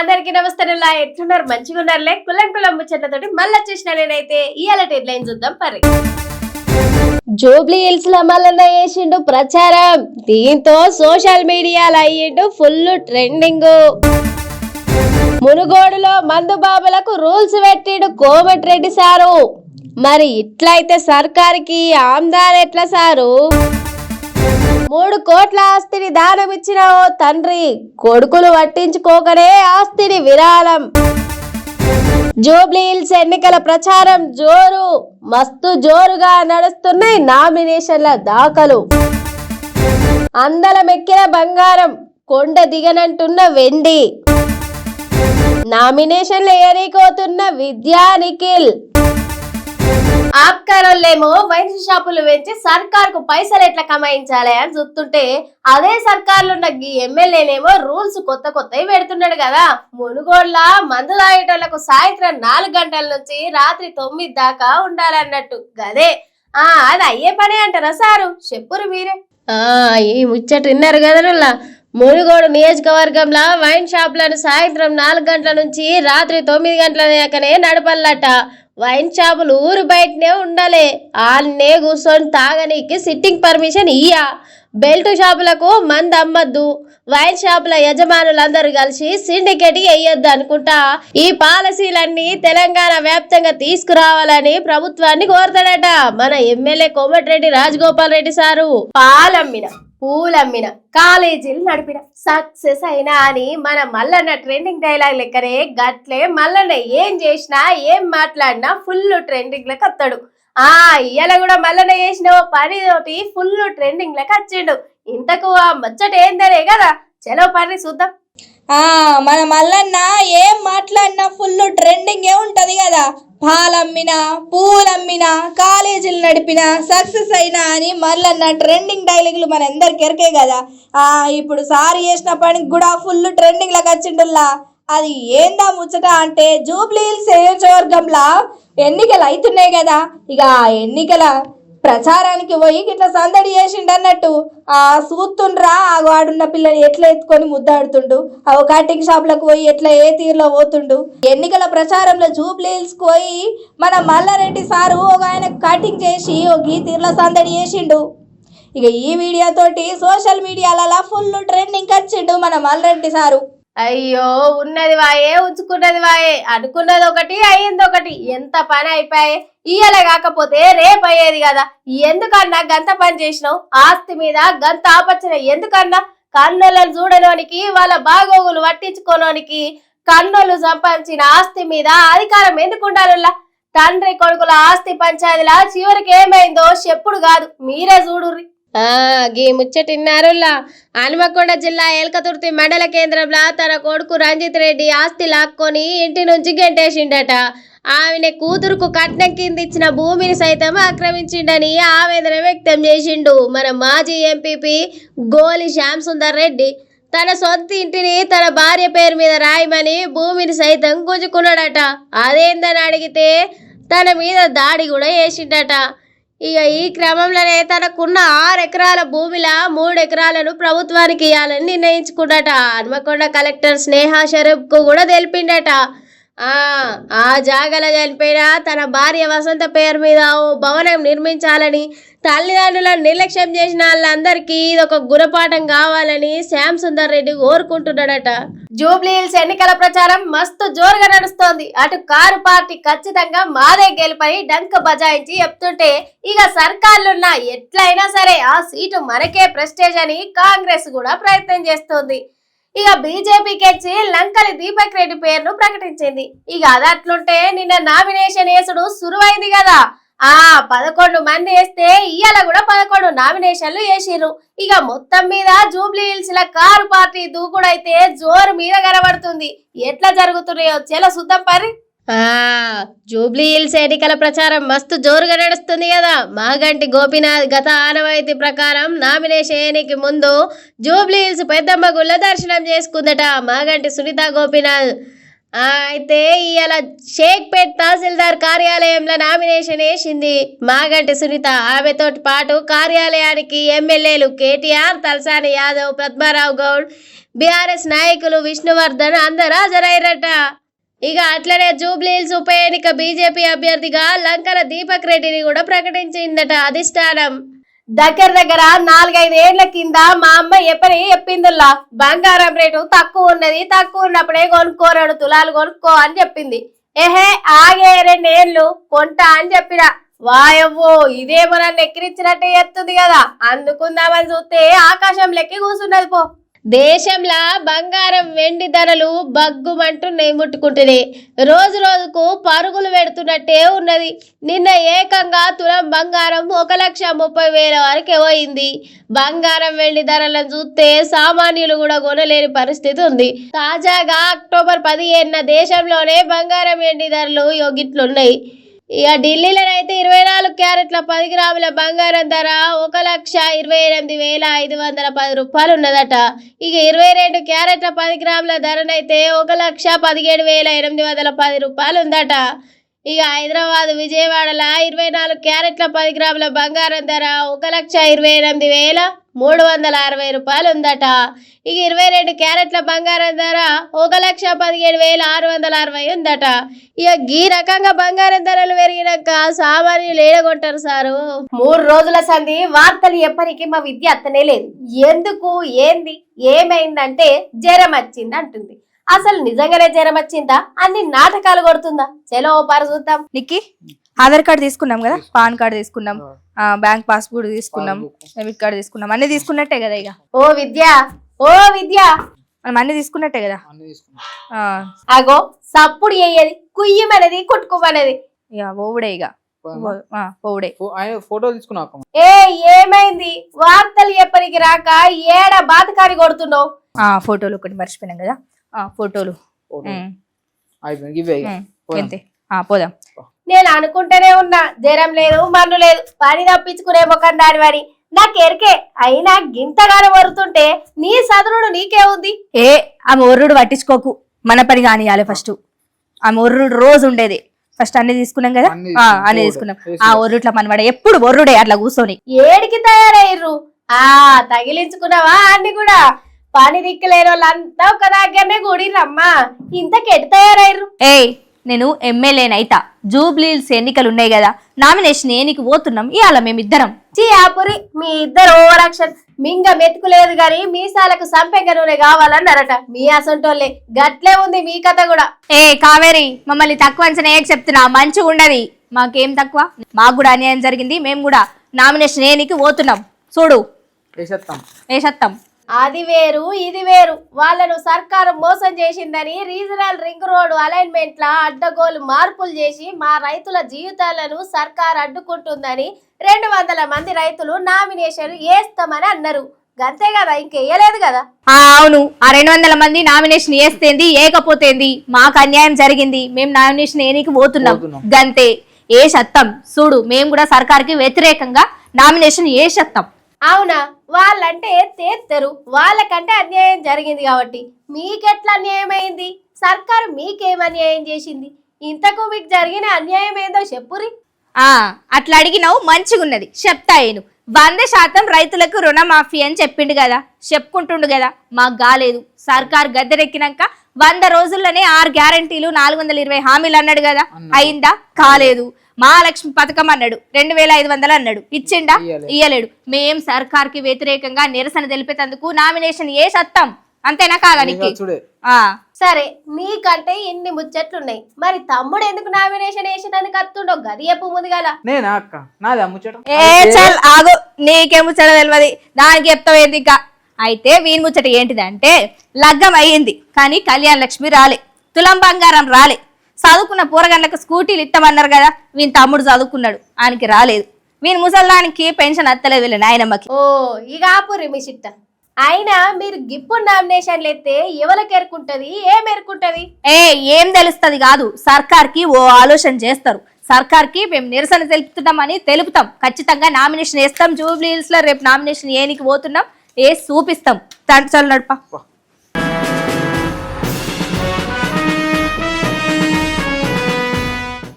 అందరికి నమస్తే ఎట్లున్నారు? మంచిగా ఉన్నారులే కులం కులం ముచ్చట్లతోటి మళ్ళీ వచ్చేసిన నేనైతే ఇవాళ హెడ్లైన్ చూద్దాం పరి జూబ్లీ హిల్స్లో మల్లన్న చేసిండు ప్రచారం. దీంతో సోషల్ మీడియాలో అయ్యిండు ఫుల్ ట్రెండింగ్. మునుగోడులో మందు బాబులకు రూల్స్ పెట్టిండు కోమటిరెడ్డి సారు. మరి ఇట్లయితే సర్కారుకి ఆమ్దాన్ ఎట్లా సారు? మూడు కోట్ల ఆస్తిని దానమిచ్చిన ఓ తండ్రి కొడుకులు పట్టించుకోకనే ఆస్తిని విరాళం. జూబ్లీహిల్స్ ఎన్నికల ప్రచారం జోరు మస్తు జోరుగా నడుస్తున్నాయి నామినేషన్ల దాఖలు. అందలమెక్కిన బంగారం కొండ దిగనంటున్న వెండి. నామినేషన్లు ఏరీకోతున్న విద్యా నిఖిల్ ఆప్కారోళ్ళేమో వైన్ షాపులు పెంచి సర్కార్కు పైసలు ఎట్లా కమాయించాలి అని చూస్తుంటే అదే సర్కార్లో ఉన్న ఈ ఎమ్మెల్యేనేమో రూల్స్ కొత్త కొత్తవి పెడుతున్నాడు కదా. మునుగోళ్ళ మందు తాగేటోళ్ళకు సాయంత్రం నాలుగు గంటల నుంచి రాత్రి తొమ్మిది దాకా ఉండాలన్నట్టు. గదే. ఆ అది అయ్యే పనే అంటారా సారు? చెప్పురు మీరే. ఆ ఈ ముచ్చట విన్నారు కదా మునుగోడు నియోజకవర్గంలో వైన్ షాపులను సాయంత్రం నాలుగు గంటల నుంచి రాత్రి తొమ్మిది గంటల దాకానే నడపల్లట. వైన్ షాపులు ఊరు బయటనే ఉండాలి. ఆన్నే కూర్చొని తాగనీకి సిట్టింగ్ పర్మిషన్ ఇయ్యా. బెల్ట్ షాపులకు మంది అమ్మద్దు. వైన్ షాపుల యజమానులందరూ కలిసి సిండికేట్ వేయొద్దు అనుకుంటా. ఈ పాలసీలన్నీ తెలంగాణ వ్యాప్తంగా తీసుకురావాలని ప్రభుత్వాన్ని కోరుతాడట. మన ఎమ్మెల్యే కోమటిరెడ్డి రాజగోపాల్ రెడ్డి సారు. పాలమ్మిన. పూలమ్మిన కాలేజీలు నడిపిన. సక్సెస్ అయినా అని మన మల్లన్న ట్రెండింగ్ డైలాగ్ లెక్కనే గట్లే మల్లన్న ఏం చేసినా ఏం మాట్లాడినా ఫుల్ ట్రెండింగ్ లెక్క వస్తాడు ఆ ఇయ్యాల కూడా మల్లన్న చేసిన ఓ పని తోటి ఫుల్ ట్రెండింగ్ లెక్క వచ్చిండు ఇంతకు ఆ ముచ్చట ఏందనే కదా? చలో పని చూద్దాం. మన మల్లన్న ఏం మాట్లాడినా ఫుల్ ట్రెండింగ్ ఏ ఉంటది కదా. పాలమ్మినా పూలమ్మినా కాలేజీలు నడిపినా సక్సెస్ అయినా అని మల్లన్న ట్రెండింగ్ డైలాగులు మన ఎరకే కదా. ఆ ఇప్పుడు సారి చేసిన పనికి కూడా ఫుల్ ట్రెండింగ్ లాగా వచ్చిండుల్లా. అది ఏందా ముచ్చట అంటే జూబ్లీ హిల్స్ నియోజకవర్గంలో ఎన్నికలు అవుతున్నాయి కదా. ఇక ఆ ఎన్నికల ప్రచారానికి పోయి ఇట్లా సందడి చేసిండు అన్నట్టు ఆ సూతుండ్రా ఆ వాడున్న పిల్లని ఎట్లా ఎత్తుకొని ముద్దాడుతుండు? ఆ కటింగ్ షాప్లకు పోయి ఎట్లా ఏ తీరులో పోతుండు? ఎన్నికల ప్రచారంలో జూబ్లీ పోయి మన మల్లారెడ్డి సారు ఒక ఆయన కటింగ్ చేసి ఒక ఈ తీరులో సందడి చేసిండు. ఇక ఈ వీడియో తోటి సోషల్ మీడియాలలో ఫుల్ ట్రెండింగ్ వచ్చిండు మన మల్లారెడ్డి సారు. అయ్యో ఉన్నది వాయే ఉంచుకున్నది వాయే అనుకున్నది ఒకటి అయ్యింది ఒకటి. ఎంత పని అయిపోయాయి? ఇయ్యాల కాకపోతే రేపు అయ్యేది కదా. ఎందుకన్నా గంత పని చేసినావు? ఆస్తి మీద గంత ఆపచ్చిన ఎందుకన్నా? కన్నులను చూడనోనికి వాళ్ళ బాగోగులు పట్టించుకోనోనికి కన్నులు సంపాదించిన ఆస్తి మీద అధికారం ఎందుకు ఉండాలల్లా? తండ్రి కొడుకుల ఆస్తి పంచాయతీలా చివరికి ఏమైందో చెప్పుడు కాదు. మీరే చూడుర్రి గీ ముచ్చటిన్నారులా హనుమకొండ జిల్లా ఏల్కతుర్తి మండల కేంద్రంలో తన కొడుకు రంజిత్ రెడ్డి ఆస్తి లాక్కొని ఇంటి నుంచి గెంటేసిండట. ఆమె కూతురుకు కట్నం కింద ఇచ్చిన భూమిని సైతం ఆక్రమించిండని ఆవేదన వ్యక్తం చేసిండు. మన మాజీ ఎంపీపీ గోలి శ్యామ్ సుందర్ రెడ్డి తన సొంత ఇంటిని తన భార్య పేరు మీద రాయమని భూమిని సైతం గుంజుకున్నాడట. అదేందని అడిగితే తన మీద దాడి కూడా చేసిండట. ఇక ఈ క్రమంలోనే తనకున్న ఆరు ఎకరాల భూమిలా మూడు ఎకరాలను ప్రభుత్వానికి ఇవ్వాలని నిర్ణయించుకున్నట. హన్మకొండ కలెక్టర్ స్నేహ షరూప్కు కూడా తెలిపిండట. ఆ జాగల చనిపోయిన తన భార్య వసంత పేరు మీద ఓ భవనం నిర్మించాలని తల్లిదండ్రులను నిర్లక్ష్యం చేసిన వాళ్ళందరికీ ఇది ఒక గుణపాఠం కావాలని శ్యామ్ సుందర్ రెడ్డి కోరుకుంటున్నాడట. జూబ్లీ హిల్స్ ఎన్నికల ప్రచారం మస్తు జోరుగా నడుస్తోంది. అటు కారు పార్టీ ఖచ్చితంగా మాదే గెలుపని డంక బజాయించి చెప్తుంటే ఇక సర్కార్లున్నా ఎట్లయినా సరే ఆ సీటు మనకే ప్రెస్టేజ్ అని కాంగ్రెస్ కూడా ప్రయత్నం చేస్తోంది. ఇక బీజేపీకి వచ్చి లంకలి దీపక్ రెడ్డి పేరును ప్రకటించింది. ఇక అది అట్లుంటే నిన్న నామినేషన్ వేసుడు సురువైంది కదా. ఆ పదకొండు మంది వేస్తే ఇయ్యాల కూడా పదకొండు నామినేషన్లు వేసిర్రు. ఇక మొత్తం మీద జూబ్లీ హిల్స్ ల కారు పార్టీ దూకుడైతే జోరు మీద కనబడుతుంది ఎట్లా జరుగుతున్నాయో చెల సుద్దం పరి జూబ్లీ హిల్స్ ఎన్నికల ప్రచారం మస్తు జోరుగా నడుస్తుంది కదా. మాగంటి గోపీనాథ్ గత ఆనవాయితీ ప్రకారం నామినేషన్కి ముందు జూబ్లీ హిల్స్ పెద్దమ్మ గుళ్ళ దర్శనం చేసుకుందట. మాగంటి సునీత గోపీనాథ్. అయితే ఇవాళ షేక్పేట్ తహసీల్దార్ కార్యాలయంలో నామినేషన్ వేసింది. మాగంటి సునీత ఆమెతోటి పాటు కార్యాలయానికి ఎమ్మెల్యేలు కేటీఆర్ తలసాని యాదవ్ పద్మారావు గౌడ్ బీఆర్ఎస్ నాయకులు విష్ణువర్ధన్ అందరూ హాజరయ్యారట ఇక అట్లనే జూబ్లీహిల్స్ ఉప ఎన్నిక బీజేపీ అభ్యర్థిగా లంకన దీపక్ రెడ్డిని కూడా ప్రకటించిందట అధిష్టానం. దగ్గర దగ్గర నాలుగైదు ఏళ్ళ కింద మా అమ్మ ఎప్పని చెప్పిందిలా బంగారం రేటు తక్కువ ఉన్నది తక్కువ ఉన్నప్పుడే కొనుక్కో రెండు తులాలు కొనుక్కో అని చెప్పింది. ఏహే ఆగే రెండేళ్ళు కొంట అని చెప్పిన. వాయవ్వో ఇదేమో నన్ను ఎక్కిరించినట్టే ఎత్తుంది కదా. అందుకుందామని చూస్తే ఆకాశం లెక్కి కూర్చున్నది పో. దేశంలో బంగారం వెండి ధరలు బగ్గుమంటూ ముట్టుకుంటున్నాయి రోజు రోజుకు పరుగులు పెడుతున్నట్టే ఉన్నది. నిన్న ఏకంగా తులం బంగారం ఒక లక్ష ముప్పై వేల వరకు పోయింది. బంగారం వెండి ధరలను చూస్తే సామాన్యులు కూడా కొనలేని పరిస్థితి ఉంది. తాజాగా అక్టోబర్ పదిహేనున దేశంలోనే బంగారం వెండి ధరలు యోగిట్లున్నాయి. ఇక ఢిల్లీలో అయితే ఇరవై నాలుగు క్యారెట్ల పది గ్రాముల బంగారం ధర ఒక లక్ష ఇరవై ఎనిమిది వేల ఐదు వందల పది రూపాయలు ఉన్నదట. ఇక ఇరవై రెండు క్యారెట్ల పది గ్రాముల ధరనైతే ఒక లక్ష పదిహేడు వేల ఎనిమిది వందల పది రూపాయలు ఉందట. ఇక హైదరాబాద్ విజయవాడలో ఇరవై నాలుగు క్యారెట్ల పది గ్రాముల బంగారం ధర ఒక లక్ష ఇరవై ఎనిమిది వేల మూడు వందల అరవై రూపాయలు ఉందట ఇక ఇరవై రెండు క్యారెట్ల బంగారం ధర ఒక లక్ష పదిహేడు వేల ఆరు వందల అరవై ఉందట. ఇక ఈ రకంగా బంగారం ధరలు పెరిగినాక సామాన్యులు ఏడగొంటారు సారు. మూడు రోజుల సంధి వార్తలు ఎప్పటికీ మా విద్య అత్తనే లేదు. ఎందుకు? ఏంది? ఏమైందంటే జ్వరం వచ్చింది అంటుంది. అసలు నిజంగానే జ్వరం వచ్చిందా? అన్ని నాటకాలు కొడుతుందా? చలో ఓ పారు చూద్దాం. నిక్కి ఆధార్ కార్డు తీసుకున్నాం కదా? పాన్ కార్డు తీసుకున్నాం. ఆ, బ్యాంక్ పాస్బుక్ తీసుకున్నాం. డెబిట్ కార్డు తీసుకున్నాం. అన్ని తీసుకున్నట్టే కదా ఇక. ఓ విద్య ఓ విద్య. మనం అన్ని తీసుకున్నట్టే కదా? అన్ని తీసుకున్నా. ఆ, అగో సప్పుడు అయ్యేది కుయ్యమనేది కొట్టుకోమనేది ఇక పోవుడే ఇక. ఆ, పోవుడే. ఫోటో తీసుకున్నా ఏ ఏమైంది? వార్తలు ఎప్పటికి రాక ఏడ బాతకారి కొడుతున్నావు? ఆ, ఫోటోలు ఒకటి మర్చిపోయినాం కదా. ఆ, ఫోటోలు. అంతే ఆ, పోదాం. నేను అనుకుంటూనే ఉన్నా జ్వరం లేదు మన్ను లేదు పని తప్పించుకునే ముఖం దాని వాడి నాకు ఎరికే అయినా గింతగానే వరుతుంటే నీ సదురుడు నీకే ఉంది. ఏ ఆమె ఒర్రుడు పట్టించుకోకు. మన పని కానియాలి ఫస్ట్ ఆమె ఒర్రుడు రోజు ఉండేది. ఫస్ట్ అన్ని తీసుకున్నాం కదా? అన్ని ఆ, తీసుకున్నాం. ఆ ఒర్రుట్ల మనవాడ ఎప్పుడు ఒర్రుడే అట్లా కూర్చొని. ఏడికి తయారయ్యర్రు? ఆ తగిలించుకున్నావా అన్ని కూడా? పని దిక్కులేని వాళ్ళంతా ఒక దగ్గరనే కూడిరమ్మా ఇంతకెటు తయారయ్యర్రు? ఏయ్ నేను ఎమ్మెల్యేనైతా జూబ్లీల్స్ ఎన్నికలు ఉన్నాయి కదా నామినేషన్ ఏనికి పోతున్నాం. ఇవాళ మేమిద్దరం. చీ ఆపురి మీ ఇద్దరు ఓవరాక్షన్. మింగ మెతుకులేదు గాని మీసాలకు సంపెంగ నూనె కావాలన్నారట. మీ అసంటోళ్ళే. గట్లే ఉంది మీ కథ కూడా. ఏ కావేరి మమ్మల్ని తక్కువ అంచనా ఏకి చెప్తున్నా. మంచిగా ఉండదు. మాకేం తక్కువ? మాకు కూడా అన్యాయం జరిగింది. మేము కూడా నామినేషన్ ఏనికి పోతున్నాం. చూడు. వేసేస్తాం వేసేస్తాం అది వేరు ఇది వేరు. వాళ్ళను సర్కారు మోసం చేసిందని రీజనల్ రింగ్ రోడ్ అలైన్మెంట్ లా అడ్డగోలు మార్పులు చేసి మా రైతుల జీవితాలను సర్కార్ అడ్డుకుంటుందని రెండు వందల మంది రైతులు నామినేషన్ వేస్తామని అన్నారు. గంతే కదా ఇంకెయ్యలేదు కదా? ఆ, అవును. ఆ రెండు వందల మంది నామినేషన్ వేస్తేంది ఏకపోతేంది మాకు అన్యాయం జరిగింది. మేము నామినేషన్ ఏనికి పోతున్నాం. పోతున్నాం. గంతే. ఏ సత్తం? చూడు మేము కూడా సర్కార్కి వ్యతిరేకంగా నామినేషన్ ఏ సత్తం అవునా? వాళ్ళంటే తేత్తరు వాళ్ళకంటే అన్యాయం జరిగింది కాబట్టి మీకెట్లా అన్యాయం అయింది సర్కారు మీకేం అన్యాయం చేసింది? ఇంతకు మీకు జరిగిన అన్యాయం ఏందో చెప్పురి. ఆ అట్లా అడిగినావు మంచిగున్నది. చెప్తా నేను వంద శాతం రైతులకు రుణమాఫీ అని చెప్పిండు కదా. చెప్పుకుంటుండు కదా. మాకు కాలేదు సర్కార్ గద్దెరెక్కినాక వంద రోజుల్లోనే ఆరు గ్యారంటీలు నాలుగు వందల ఇరవై హామీలు అన్నాడు కదా. అయిందా? కాలేదు. మహాలక్ష్మి పథకం అన్నాడు. రెండు వేల ఐదు వందలు అన్నాడు. ఇచ్చిండా? ఇయ్యలే. ఇయ్యలేడు. మేం సర్కార్కి వ్యతిరేకంగా నిరసన తెలిపేందుకు నామినేషన్ ఏ సత్తం? అంతేనా కాదా నీకు? సరే నీకంటే ఇన్ని ముచ్చట్లున్నాయి. మరి తమ్ముడు ఎందుకు నామినేషన్ వేసినని కత్తుండో గది నేనా అక్క? నాది అమ్ముచ్చట ఏ చల్ ఆగు. నీకే ముచ్చట తెలియదు దానికి చెప్తావు ఏంది ఇంకా? అయితే వీని ముచ్చట ఏంటిదంటే లగ్గం అయ్యింది. కానీ కళ్యాణ లక్ష్మి రాలే. తులం బంగారం రాలే. చదువుకున్న పూరగండ్లకు స్కూటీలు ఇస్తామన్నారు కదా వీని తమ్ముడు చదువుకున్నాడు. ఆయనకి రాలేదు. వీని ముసల్దానికి పెన్షన్ అత్తలేదు వీళ్ళ నాయనమ్మకి. ఓ ఇక ఆపురి మీ చిట్ట. అయినా మీరు గిప్పుడు నామినేషన్లు ఎత్తే ఎవరికి ఎరుకుంటది ఏం ఎరుకుంటది ఏ ఏం తెలుస్తుంది కాదు. సర్కార్కి ఓ ఆలోచన చేస్తారు. సర్కార్కి మేము నిరసన తెలుపుతున్నామని తెలుపుతాం. ఖచ్చితంగా నామినేషన్ వేస్తాం. జూబ్లీహిల్స్లో రేపు నామినేషన్ ఏనికి పోతున్నాం? ఏ చూపిస్తాం. తండ్రి నడప.